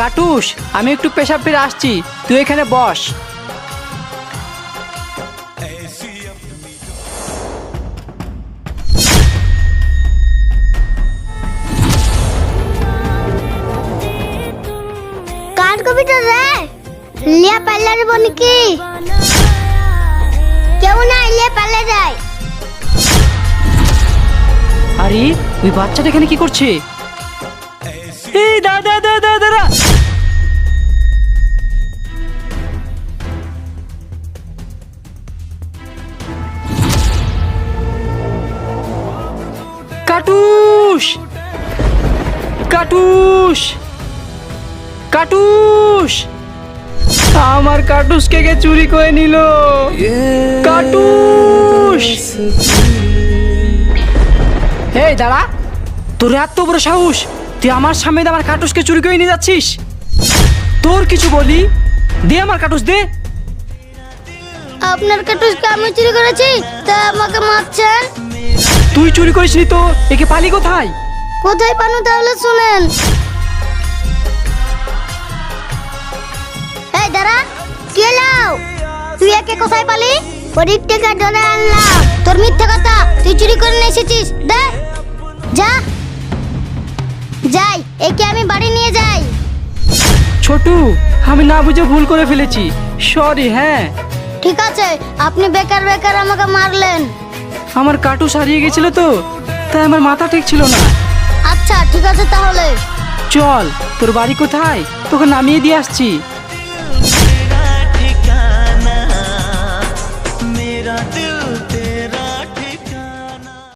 কাটুস আমি একটু পেশাব ফিরে আসছি। তুই এখানে বস। কার কবিতা রে? লিয়া পাল্লার বনি কি? কেউ না লিয়া পাল্লা যায়। আরে ওই বাচ্চাটা এখানে কি করছে? এই দাদা দাদা কাটুস। কাটুস। কাটুস। আমার কাটুসকে কে চুরি করে নিল? কাটুস। এই, দাঁড়া। তোর এত বড় সাহস। তুই আমার সামনে আমার কাটুসকে চুরি করে নিয়ে যাচ্ছিস? তোর কিছু বলি? দে আমার কাটুস, দে। আপনার কাটুসকে আমি চুরি করেছি, তা আমাকে মারছেন? তুই চুরি করিসনি তো? একে পালি কোথায়? কোথায় পানু তাহলে শুনেন। এই দাঁড়া কে লাও তুই একে কোথায় পালি? ওদিক থেকে ধরে আনলাম। তোর মিথ্যা কথা তুই চুরি করে নিয়ে এসেছিস। দে যা। যাই একে আমি বাড়ি নিয়ে যাই। ছোটু আমি না বুঝে ভুল করে ফেলেছি। সরি হ্যাঁ। ঠিক আছে আপনি বেকার বেকার আমাকে মারলেন। আমার কাটু সারিয়ে গেছিল তো তাই আমার মাথা ঠিক ছিল না। আচ্ছা ঠিক আছে তাহলে। চল তোর বাড়ি কোথায়? তোকে নামিয়ে দিয়ে আসছি।